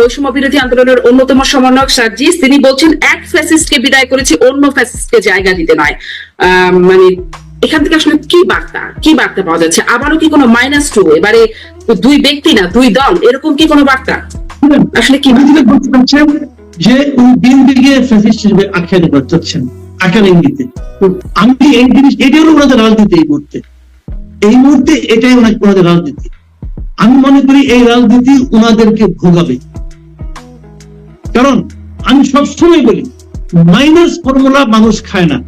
বৈষম্য বিরোধী আন্দোলনের অন্যতম সমন্বয়ক সার্জিস তিনি বলছেন এক ফ্যাসিস্টকে বিদায় করেছি অন্য ফ্যাসিস্টকে জায়গা দিতে নয়। মানে এখান থেকে আসলে কি বার্তা? কি বার্তা পাওয়া যাচ্ছে? আবারও কি কোনো মাইনাস টু এবারে দুই ব্যক্তি না দুই দল এরকম কি কোনো বার্তা? আসলে কি বলতে যে উনি বিএনপিকে ফ্যাসিস্ট হিসেবে আখ্যায়িত করতে চাচ্ছেন আখ্যান ইঙ্গিতে। আমি এই জিনিস এটাই হলো ওনাদের রাজনীতি এই মুহূর্তে। এই মুহূর্তে এটাই ওনাদের রাজনীতি। আমি মনে করি এই রাজনীতি ওনাদেরকে ভোগাবে। কারণ আমি সবসময় বলি মাইনাস ফর্মুলা মানুষ খায় না।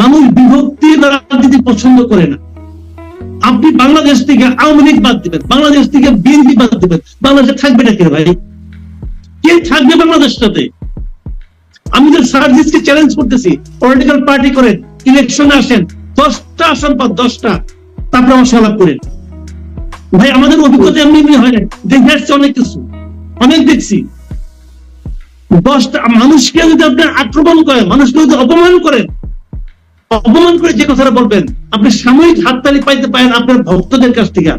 মানুষ বিভক্তি রাজনীতি পছন্দ করে না। আপনি বাংলাদেশ থেকে আওয়ামী লীগ বাদ দিবেন, বাংলাদেশ থেকে বিএনপি বাদ দিবেন, বাংলাদেশে থাকবে না কে ভাই। কে থাকবে বাংলাদেশটাতে? আমি যে সার্ভিসকে চ্যালেঞ্জ করতেছি পলিটিক্যাল পার্টি করেন ইলেকশন আসেন, দশটা আসন পর দশটা। তারপরে আমার সলাপ করেন। ভাই, আমাদের অভিজ্ঞতা এমনি এমনি হয় না। দেখে আসছে অনেক কিছু। অনেক দেখছি। দশটা মানুষকে যদি আপনি আক্রমণ করেন, মানুষকে যদি অপমান করেন, অপমান করে যে কথাটা বলবেন, আপনি সাময়িক হাততালি পাইতে পারেন আপনার ভক্তদের কাছ থেকে।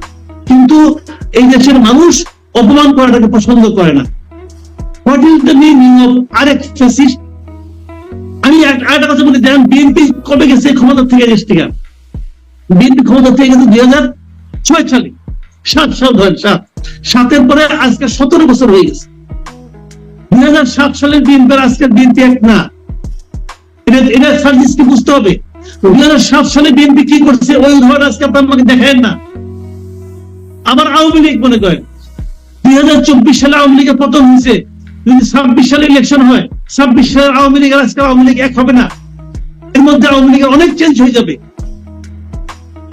কিন্তু এই দেশের মানুষ অপমান করাটাকে পছন্দ করে না। What is the meaning of আরেক ফ্যাসিস্ট আমি এক- আরেকটা কথা বলি, দেখেন বিএনপি কবে গেছে ক্ষমতা থেকে দেশ থেকে? বিএনপি ক্ষমতা থেকে গেছে দুই হাজার ছয় সালে। সাত সাল ধরেন, সাত। সাতের পরে আজকে সতেরো বছর হয়ে গেছে। সালের আজকের না। এটা এটা সার্ভিসকে বুঝতে হবে? সালে বিএনপি কি করছে, ওই উদাহরণ আজকে আমাকে দেখেন না। আওয়ামী লীগ মনে করেন সালে আওয়ামী লীগের পতন হয়েছে, যদি ছাব্বিশ সালে ইলেকশন হয়, ছাব্বিশ সালে আওয়ামী লীগ আজকে আওয়ামী লীগ এক হবে না। এর মধ্যে আওয়ামী লীগের অনেক চেঞ্জ হয়ে যাবে।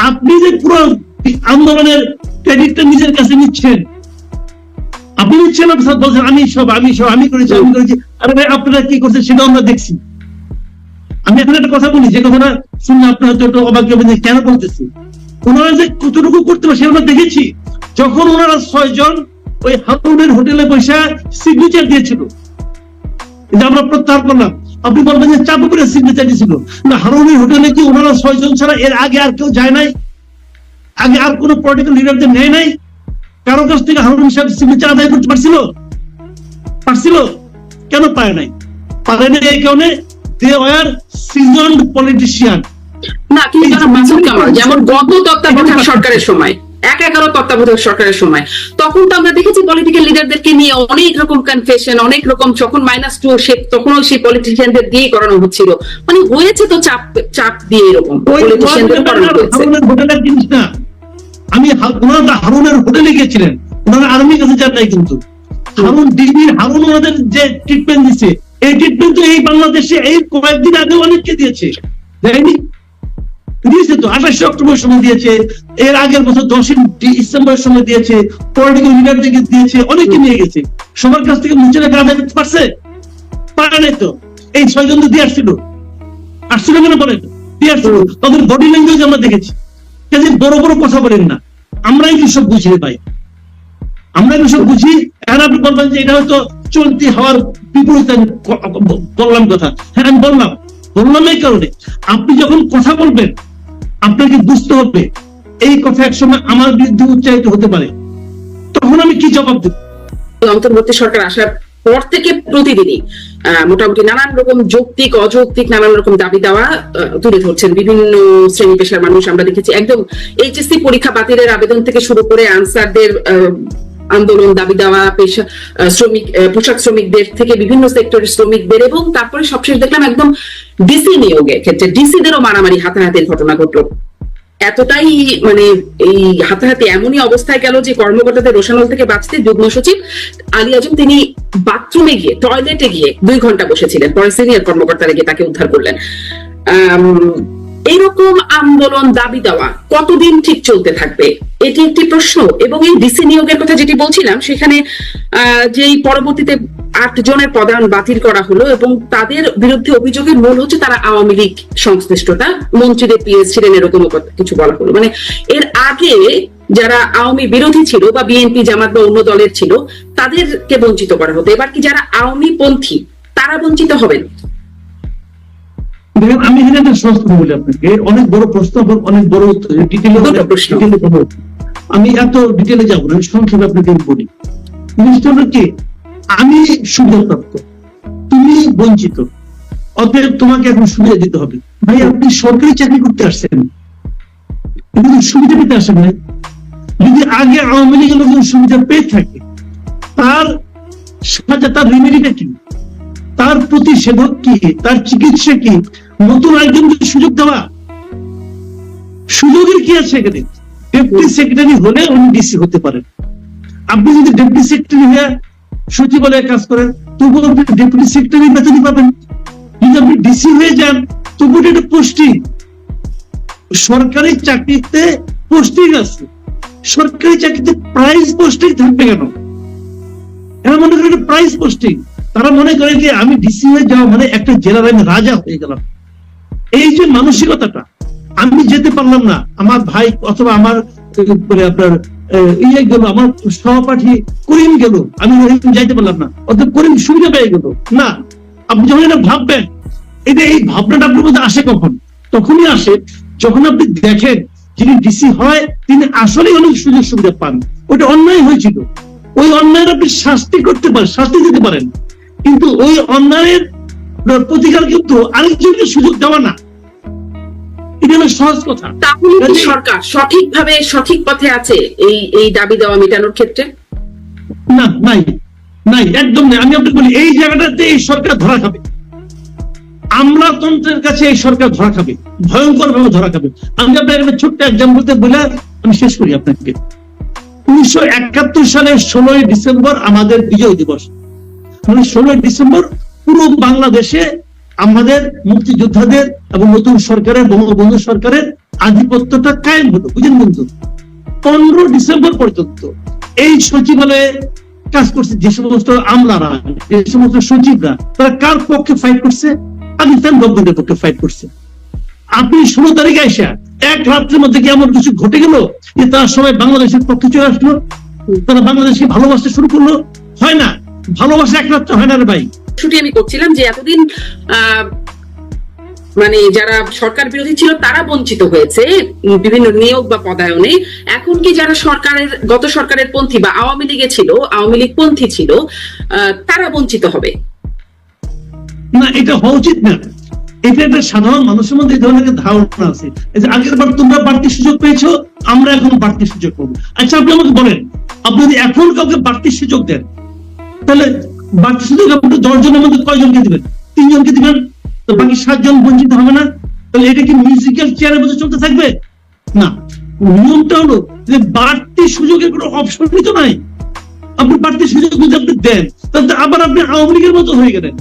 আপনি যে পুরো আন্দোলনের ক্রেডিটটা নিজের কাছে নিচ্ছেন আপনি নিচ্ছেন বলছেন, আমি সব আমি সব, আমি করেছি আমি করেছি। আরে ভাই, আপনারা কি করছেন আমরা দেখছি। আমি এখন একটা কথা বলি, যে কথাটা শুনলে আপনার হয়তো হবেন যে কেন ওনারা যে কতটুকু করতে পারে আমরা দেখেছি। যখন ওনারা ছয়জন ওই হারুনের হোটেলে বসে সিগনেচার দিয়েছিল। এটা আমরা প্রত্যাহার করলাম। আপনি বলবেন যে চাপ করে সিগনেচার দিয়েছিল। না, হারুনের হোটেলে কি ওনারা ছয়জন ছাড়া এর আগে আর কেউ যায় নাই? আগে আর কোন পলিটিক্যাল লিডারদের নেয় নাই? কারও কাছ থেকে হারুন সাহেব সিগনেচার আদায় করতে পারছিল? পারছিল? কেন পায় নাই? পারে নাই এই কারণে দে ওয়ার সিজনড পলিটিশিয়ান না কিন্তু যারা মাসুদ কামাল যেমন গত তত্ত্বাবধায়ক সরকারের সময় এক এগারো তত্ত্বাবধায়ক সরকারের সময় তখন তো আমরা দেখেছি পলিটিক্যাল লিডারদেরকে নিয়ে অনেক রকম কনফেশন অনেক রকম যখন মাইনাস টু সে তখনও সেই পলিটিশিয়ানদের দিয়ে করানো হচ্ছিল। মানে হয়েছে তো চাপ চাপ দিয়ে এরকম পলিটিশিয়ানদের করানো হয়েছে। আমি ওনারা হারুনের হোটেলে গিয়েছিলেন। ওনারা আর্মির কাছে যান নাই কিন্তু। হারুন ডিবির হারুন ওনাদের যে ট্রিটমেন্ট দিচ্ছে এই ট্রিটমেন্ট তো এই বাংলাদেশে এই কয়েকদিন আগে অনেককে দিয়েছে। দেয়নি? দিয়েছে তো। আঠাশে অক্টোবর সময় দিয়েছে, এর আগের বছর দশই ডিসেম্বরের সময় দিয়েছে পলিটিক্যাল লিডারদেরকে দিয়েছে অনেকে নিয়ে গেছে। সবার কাছ থেকে মুছে রেখে আদায় করতে পারছে? পারে নাই তো। এই ছয়জন তো দিয়ে আসছিল আসছিল কেন বলেন? দিয়ে আসছিল তাদের বডি ল্যাঙ্গুয়েজ আমরা দেখেছি। বড় বড় কথা বলেন না। আমরাই কি সব বুঝি পাই আমরা কি সব বুঝি। এখন আপনি বলবেন যে এটা হয়তো চলতি হওয়ার বিপরীত বললাম কথা। হ্যাঁ আমি বললাম। বললাম এই কারণে। আপনি যখন কথা বলবেন, আপনাকে বুঝতে হবে, এই কথা একসময় আমার বিরুদ্ধে উচ্চারিত হতে পারে। তখন আমি কি জবাব দেব? অন্তর্বর্তী সরকার আসার পর থেকে প্রতিদিনই মোটামুটি নানান রকম যৌক্তিক, অযৌক্তিক নানান রকম দাবি দেওয়া তুলে ধরছেন বিভিন্ন শ্রেণি পেশার মানুষ। আমরা দেখেছি একদম এইচএসসি পরীক্ষা বাতিলের আবেদন থেকে শুরু করে আনসারদের আন্দোলন, দাবি দেওয়া, পেশা শ্রমিক পোশাক শ্রমিকদের থেকে বিভিন্ন সেক্টরের শ্রমিকদের এবং তারপরে সবশেষ দেখলাম একদম ডিসি নিয়োগের ক্ষেত্রে ডিসিদেরও মারামারি, হাতাহাতির ঘটনা ঘটলো। এতটাই মানে এই হাতাহাতি এমনই অবস্থায় গেল যে কর্মকর্তাদের রোশানল থেকে বাঁচতে যুগ্ম সচিব আলী আজম তিনি বাথরুমে গিয়ে টয়লেটে গিয়ে দুই ঘণ্টা বসেছিলেন পরে সিনিয়র কর্মকর্তারা গিয়ে তাকে উদ্ধার করলেন। আম, এইরকম আন্দোলন দাবি দেওয়া কতদিন ঠিক চলতে থাকবে? এটি একটি প্রশ্ন এবং এই ডিসি নিয়োগের কথা যেটি বলছিলাম সেখানে যেই পরবর্তীতে আট জনের পদায়ন বাতিল করা হলো এবং তাদের বিরুদ্ধে অভিযোগের মূল হচ্ছে তারা আওয়ামী লীগ সংশ্লিষ্টতা। মন্ত্রীদের পিএস ছিলেন এরকম কিছু বলা হলো। মানে এর আগে যারা আওয়ামী বিরোধী ছিল বা বিএনপি জামাত বা অন্য দলের ছিল তাদেরকে বঞ্চিত করা হতো। এবার কি যারা আওয়ামী পন্থী তারা বঞ্চিত হবেন? দেখেন আমি এখানে একটা কথা বলি আপনাকে। অনেক বড় প্রশ্ন অনেক বড় ডিটেলে প্রশ্ন। আমি এত ডিটেলে যাব না আমি সংক্ষেপে আপনাকে বলি। জিনিসটা হলো কি? আমি সুবিধাপ্রাপ্ত তুমি বঞ্চিত। অতএব তোমাকে এখন সুবিধা দিতে হবে। ভাই আপনি সরকারি চাকরি করতে আসছেন। কিন্তু সুবিধা পেতে আসেন না যদি আগে আওয়ামী লীগের লোকজন সুবিধা পেয়ে থাকে তার সাজা তার রেমেডিটা কি? তার প্রতিষেধক কি? তার চিকিৎসা কি? নতুন একজনকে সুযোগ দেওয়া? সুযোগের কি আছে এখানে? ডেপুটি সেক্রেটারি হলে উনি ডিসি হতে পারেন। আপনি যদি ডেপুটি সেক্রেটারি হয়ে সচিবালয়ে কাজ করেন তবু আপনি ডেপুটি সেক্রেটারি বেতনই পাবেন। যদি আপনি ডিসি হয়ে যান তবু এটা পোস্টিং সরকারি চাকরিতে পোস্টিং আছে। সরকারি চাকরিতে প্রাইস পোস্টিং থাকবে কেন? এরা মনে করে প্রাইস পোস্টিং তারা মনে করে যে আমি ডিসি হয়ে যাওয়া মানে একটা জেলার আমি রাজা হয়ে গেলাম। এই যে মানসিকতাটা, আমি যেতে পারলাম না। আমার ভাই অথবা আমার আপনার ইয়ে গেল, আমার সহপাঠী করিম গেল। আমি রহিম যাইতে পারলাম না। অর্থাৎ করিম সুবিধা পেয়ে গেল। না, আপনি যখন এটা ভাববেন, এটা এই ভাবনাটা আপনার মধ্যে আসে কখন? তখনই আসে যখন আপনি দেখেন, যিনি ডিসি হয়, তিনি আসলেই অনেক সুযোগ সুবিধা পান। ওটা অন্যায় হয়েছিল। ওই অন্যায়ের আপনি শাস্তি করতে পারেন, শাস্তি দিতে পারেন। কিন্তু ওই অন্যায়ের প্রতিকার কিন্তু আরেকজনকে সুযোগ দেওয়া না। এটা হলো সহজ কথা। তাহলে কি সরকার সঠিকভাবে সঠিক পথে আছে এই এই দাবি দেওয়া মেটানোর ক্ষেত্রে? না নাই নাই একদম নাই। আমি আপনাকে বলি এই জায়গাটাতে এই সরকার ধরা খাবে। আমলাতন্ত্রের কাছে এই সরকার ধরা খাবে। ভয়ঙ্কর ভাবে ধরা খাবে। আমি আপনাকে ছোট্ট এক্সাম্পলতে বলে আমি শেষ করি আপনাকে। উনিশশো একাত্তর সালের ষোলোই ডিসেম্বর আমাদের বিজয় দিবস। মানে ষোলোই ডিসেম্বর পুরো বাংলাদেশে আমাদের মুক্তিযোদ্ধাদের এবং নতুন সরকারের, বঙ্গবন্ধু সরকারের আধিপত্যটা কায়েম হলো বুঝলেন বন্ধু? পনেরো ডিসেম্বর পর্যন্ত এই সচিবালয়ে কাজ করছে যে সমস্ত আমলারা, যে সমস্ত সচিবরা, তারা কার পক্ষে ফাইট করছে? পাকিস্তান গভর্নমেন্টের পক্ষে ফাইট করছে। আপনি ষোলো তারিখে এসে এক রাত্রের মধ্যে কি এমন কিছু ঘটে গেল যে তারা সবাই বাংলাদেশের পক্ষে চলে আসলো? তারা বাংলাদেশকে ভালোবাসতে শুরু করল? হয় না, ভালোবাসা এক রাত্রে হয় না রে ভাই। ছুটি আমি করছিলাম যে এতদিন মানে যারা সরকার বিরোধী ছিল তারা বঞ্চিত হয়েছে, বিভিন্ন নিয়োগ বা পদায়নে। এখন কি যারা সরকারের, গত সরকারের পন্থী বা আওয়ামী লীগে ছিল, আওয়ামী লীগ পন্থী ছিল তারা বঞ্চিত হবে? না, এটা হওয়া উচিত না। এটা একটা সাধারণ মানুষের মধ্যে এই ধরনের ধারণা আছে। আগের বার তোমরা বাড়তি সুযোগ পেয়েছ, আমরা এখন বাড়তি সুযোগ পাবো। আচ্ছা আপনি আমাকে বলেন, আপনি যদি এখন কাউকে বাড়তি সুযোগ দেন, তাহলে বাড়তি সুযোগ আপনি দশ জনের মধ্যে কয়জনকে দিবেন? তিনজনকে দিবেন? তো বাকি সাতজন বঞ্চিত হবে না? তাহলে এটা কি মিউজিক্যাল চেয়ারের মধ্যে চলতে থাকবে? না। নিয়মটা হলো যে বাড়তি সুযোগের কোনো অপশনই তো নাই। আপনি বাড়তি সুযোগ যদি আপনি দেন, তাহলে আবার আপনি আওয়ামী লীগের মতো হয়ে গেলেন।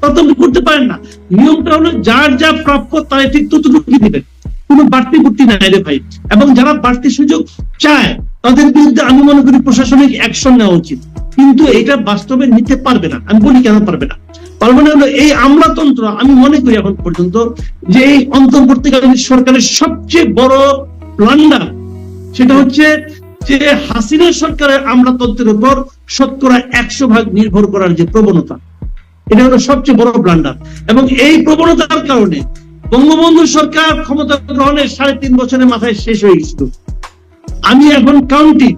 তা তো আপনি করতে পারেন না। নিয়মটা হলো যার যা প্রাপ্য, তাই ঠিক ততটুকু দিবেন। কোনো বাড়তি বুদ্ধি নাই রে ভাই। এবং যারা বাড়তি সুযোগ চায়, তাদের বিরুদ্ধে আমি মনে করি প্রশাসনিক অ্যাকশন নেওয়া উচিত। কিন্তু এটা বাস্তবে নিতে পারবে না। আমি বলি কেন পারবে না? পারবে না এই আমলাতন্ত্র আমি মনে করি এখন পর্যন্ত যে এই অন্তর্বর্তীকালীন সরকারের সবচেয়ে বড় প্লান্ডার সেটা হচ্ছে যে হাসিনা সরকারের আমলাতন্ত্রের উপর শতকরা একশো ভাগ নির্ভর করার যে প্রবণতা, এটা হলো সবচেয়ে বড় ব্লান্ডার এবং এই প্রবণতার কারণে বঙ্গবন্ধু সরকার ক্ষমতা গ্রহণের সাড়ে তিন বছরের মাথায় শেষ হয়ে গেছিল। আমি এখন কাউন্টি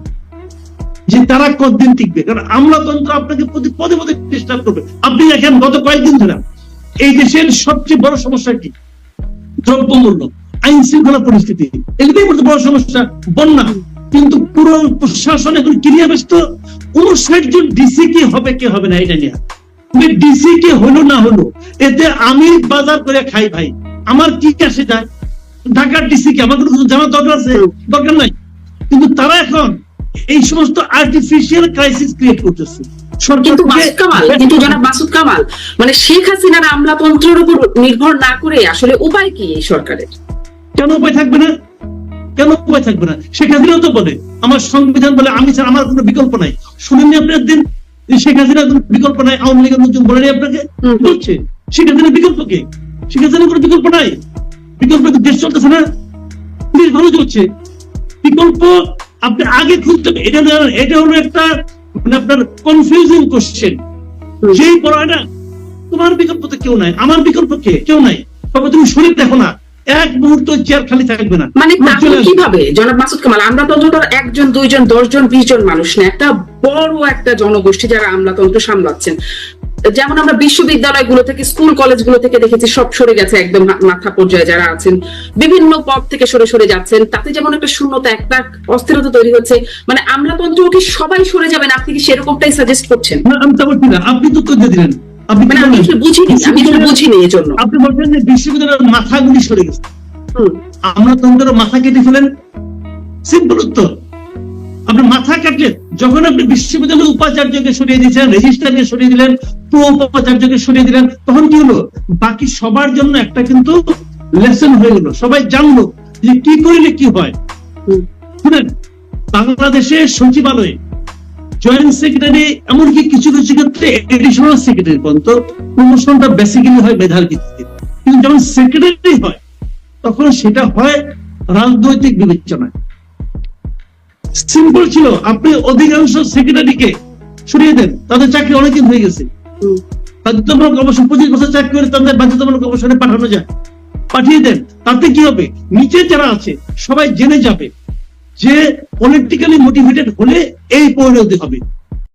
যে তারা কতদিন টিকবে? কারণ আমলাতন্ত্র আপনাকে প্রতি পদে পদে ডিস্টার্ব করবে। আপনি দেখেন, গত কয়েকদিন ধরে এই দেশের সবচেয়ে বড় সমস্যা কি? দ্রব্যমূল্য, আইন শৃঙ্খলা পরিস্থিতি। এগুলোই বলতে বড় সমস্যা, বন্যা। কিন্তু পুরো প্রশাসন এখন ক্রিয়া ব্যস্ত। উনষাট জন ডিসি কি হবে, কে হবে না, এটা নিয়ে। ডিসি কে হলো, না হলো, এতে আমি বাজার করে খাই ভাই। আমার কি আসে যায়? ঢাকার ডিসি কে? আমার জানার দরকার আছে? দরকার নাই। কিন্তু তারা এখন এই সমস্ত আর্টিফিশিয়াল ক্রাইসিস ক্রিয়েট করতেছে। কিন্তু মাসুদ কামাল কিন্তু জনাব মাসুদ কামাল মানে শেখ হাসিনার আমলাতন্ত্রের উপর নির্ভর না করে আসলে উপায় কি এই সরকারের? কেন উপায় থাকবে না? কেন উপায় থাকবে না? শেখ হাসিনাও তো বলে আমার সংবিধান বলে আমি আমার কোনো বিকল্প নাই। শুনেননি আপনি একদিন? যে শেখ হাসিনার কোনো বিকল্প নাই আওয়ামী লীগের লোকজন বলেনি আপনাকে। বলছে শেখ হাসিনার বিকল্প কে? শেখ হাসিনার কোনো বিকল্প নাই? বিকল্প দেশ চলতেছে না। দেশ ভালো চলছে। বিকল্প আপনি আগে হবে। এটা এটা হলো একটা মানে আপনার কনফিউজিং কোশ্চেন। যেই পড়ায় না তোমার বিকল্প তো কেউ নাই আমার বিকল্প কে? কেউ নাই। তবে তুমি শরীর দেখো না। এক মুহূর্ত চেয়ার খালি থাকবে না। মানে তাহলে কীভাবে? জনাব মাসুদ কামাল আমলাতন্ত্র একজন দুইজন দশজন বিশ জন মানুষ না একটা বড় একটা জনগোষ্ঠী যারা আমলাতন্ত্র সামলাচ্ছেন। যেমন আমরা বিশ্ববিদ্যালয়গুলো থেকে স্কুল কলেজগুলো থেকে দেখেছি সব সরে গেছে একদম মাথা পর্যায়ে যারা আছেন। বিভিন্ন পদ থেকে সরে সরে যাচ্ছেন। তাতে যেমন একটা শূন্যতা একটা অস্থিরতা তৈরি হচ্ছে। মানে আমলাতন্ত্র কি সবাই সরে যাবেন? আপনি কি সেরকমটাই সাজেস্ট করছেন? না, আমি তা বলছি না। আপনি তো তথ্য দিলেন। আপনি মানে আমি বুঝিনি? আমি বুঝিনি এই জন্য আপনি বলছেন যে বিশ্ববিদ্যালয়ের মাথাগুলি সরে গেছে। তন্ত্র মাথা কেটে ফেলেন। সিম্পল উত্তর। আপনি মাথা কাটলে, যখন আপনি বিশ্ববিদ্যালয়ের উপাচার্যকে সরিয়ে দিয়েছেন রেজিস্ট্রারকে সরিয়ে দিলেন প্রো উপাচার্যকে সরিয়ে দিলেন, তখন কি হলো? বাকি সবার জন্য একটা কিন্তু লেসন হয়ে গেল। সবাই জানলো যে কি করিলে কি হয়। শুনেন, বাংলাদেশে সচিবালয়ে জয়েন্ট সেক্রেটারি এমনকি কিছু কিছু ক্ষেত্রে এডিশনাল সেক্রেটারি পর্যন্ত প্রমোশনটা বেসিক্যালি হয় মেধার ভিত্তিতে। কিন্তু যখন সেক্রেটারি হয়, তখন সেটা হয় রাজনৈতিক বিবেচনায়। সিম্পল ছিল আপনি অধিকাংশ সেক্রেটারিকে সরিয়ে দেন তাদের চাকরি অনেকদিন হয়ে গেছে। বাধ্যতামূলক অবসর পঁচিশ বছর চাকরি করে তাদের বাধ্যতামূলক অবসরে পাঠানো যায়। পাঠিয়ে দেন তাতে কি হবে? নিচে যারা আছে সবাই জেনে যাবে যে পলিটিক্যালি মোটিভেটেড হলে এই পরিণতি হবে।